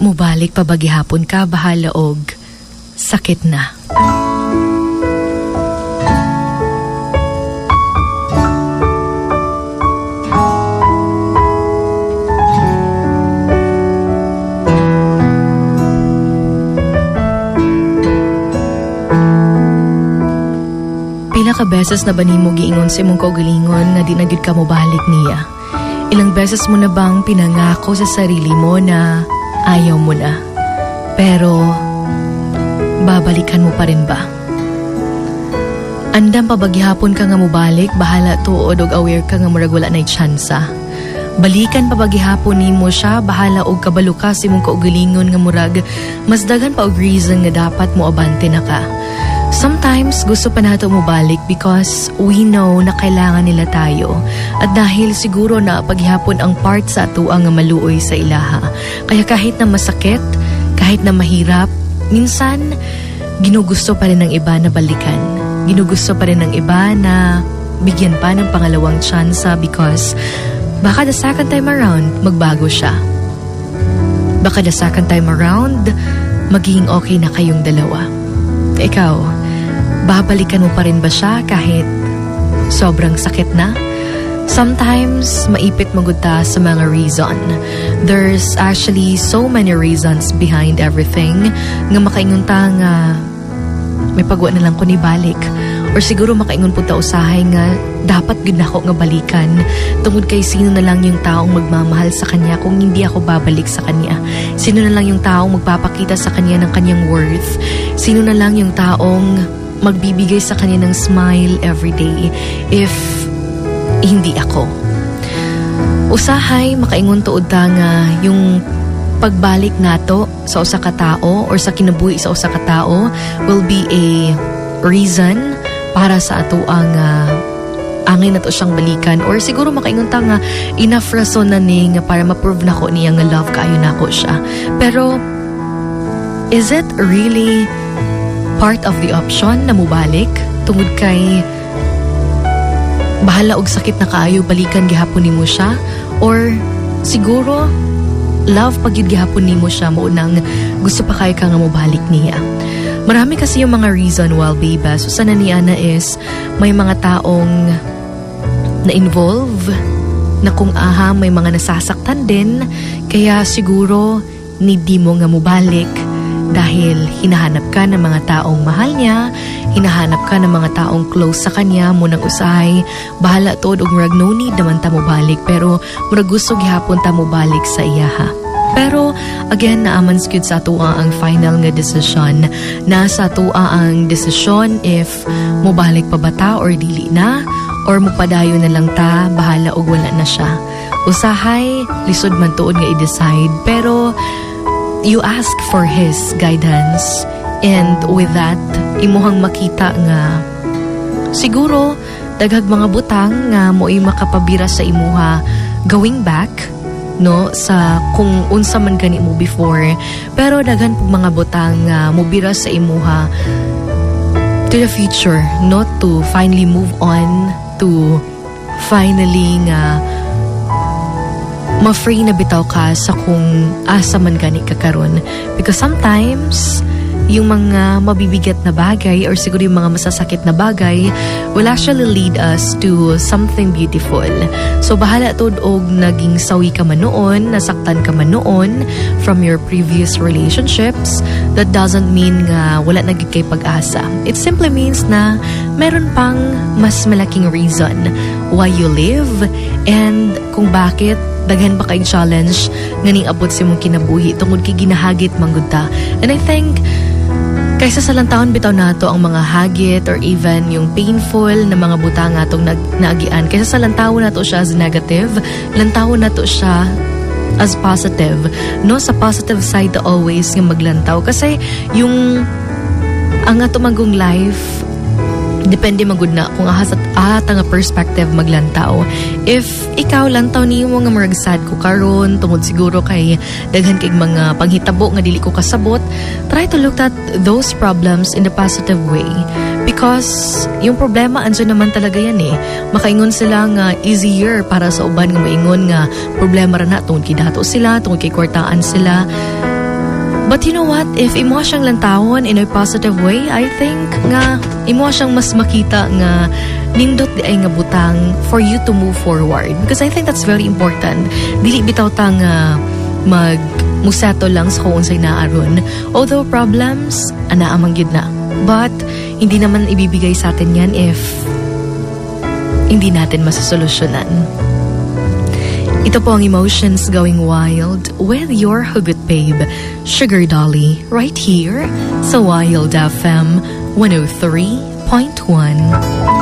mubalik pa bagihapon ka bahala og sakit na. Pila ka beses na ba nimo giingon sa imong kaugalingon nga di na gyud ka mobalik niya? Ilang beses mo na bang pinangako sa sarili mo na ayaw mo na? Pero babalikan mo pa rin ba? Andam pa bagyapon ka nga mobalik, bahala tuod og aware ka nga murag wala na'y tsansa. Balikan pa bagyapon nimo siya, bahala og kabalo ka sa imong kaugalingon nga murag mas daghan pa og reason nga dapat mo abante na ka. Sometimes gusto pa nato mo balik because we know na kailangan nila tayo at dahil siguro na paghihapon ang part sa ato ang maluoy sa ilaha. Kaya kahit na masakit, kahit na mahirap, minsan ginugusto pa rin ng iba na balikan. Ginugusto pa rin ng iba na bigyan pa ng pangalawang tsansa because baka the second time around magbago siya. Baka the second time around magiging okay na kayong dalawa. Ikaw, babalikan mo pa rin ba siya kahit sobrang sakit na? Sometimes, maipit maguta sa mga reason. There's actually so many reasons behind everything nga makaingon ta nga may pagwa na lang ko ni balik. Or siguro makaingon po ta usahay nga dapat gud nako nga balikan tungod kay sino na lang yung taong magmamahal sa kanya kung hindi ako babalik sa kanya. Sino na lang yung taong magpapakita sa kanya ng kanyang worth. Sino na lang yung taong magbibigay sa kanya ng smile every day if hindi ako. Usahay makaingon tuod ta nga yung pagbalik nato sa usa ka tao or sa kinabuhi sa usa ka tao will be a reason para sa ato ang uh, angin nato siyang balikan or siguro makaingon ta nga enough rason na ni nga para ma-prove nako niya nga love kaayo nako siya. Pero is it really part of the option na mubalik tungod kay bahala og sakit na kaayo balikan gihapon nimo siya or siguro love pag yun gihapon nimo siya mo nang gusto pa kay ka nga mobalik niya. Marami kasi yung mga reason while baby. So sana ni Ana is may mga taong na-involve na kung aha may mga nasasaktan din kaya siguro hindi mo nga mubalik dahil hinahanap ka ng mga taong mahal niya, hinahanap ka ng mga taong close sa kanya, munang usahay, bahala to og murag no need naman ta mo balik, pero murag gusto gihapon ta mo balik sa iyaha. Pero again, naaman skid sa atua ang final nga desisyon. Nasa atua ang desisyon if mobalik pa ba ta or dili na, or mupadayo na lang ta, bahala og wala na siya. Usahay, lisod man tuod nga i-decide, pero you ask for His guidance and with that, imuhang makita nga. Siguro daghag mga butang nga mo'y makapabira sa imuha. Going back no sa kung unsa man gani mo before. Pero daghan po mga butang nga mobira sa imuha to the future not to finally move on to finally nga ma-free na bitaw ka sa kung asa man gani ka karon because sometimes yung mga mabibigat na bagay or siguro yung mga masasakit na bagay will actually lead us to something beautiful. So bahala to og naging sawi ka man noon, nasaktan ka man noon from your previous relationships, that doesn't mean nga wala na kay pag-asa. It simply means na meron pang mas malaking reason why you live and kung bakit daghan pa kay challenge nga ning abot si mong kinabuhi tungod kay ginahagit manggud And I think Kaysa sa lantawon bitaw nato ang mga hagit or even yung painful na mga butang atong nag naagian. Kaysa sa lantawon nato siya as negative, lantawon nato siya as positive. No, sa positive side always nga maglantaw. Kasi yung ang ato magong life, depende magud na kung ahas at ahat nga perspective maglantaw. If ikaw lantaw nimo nga murag sad ko karon tungod siguro kay daghan kay mga panghitabo nga dili ko kasabot, try to look at those problems in a positive way. Because yung problema andyan naman talaga yan eh. Makaingon sila nga easier para sa uban nga maingon nga problema ra na tungod kay dato sila, tungod kay kwartaan sila. But you know what? If imo siyang lantawon in a positive way, I think nga imo siyang mas makita nga nindot di ay nga butang for you to move forward. Because I think that's very important. Dili bitaw ta nga mag museto lang sa kung unsay naaron. Although problems, ana amang gid na. But hindi naman ibibigay sa atin yan if hindi natin masasolusyonan. Ito po ang Emotions Going Wild with your hugot babe, Sugar Dolly, right here sa Wild FM 103.1.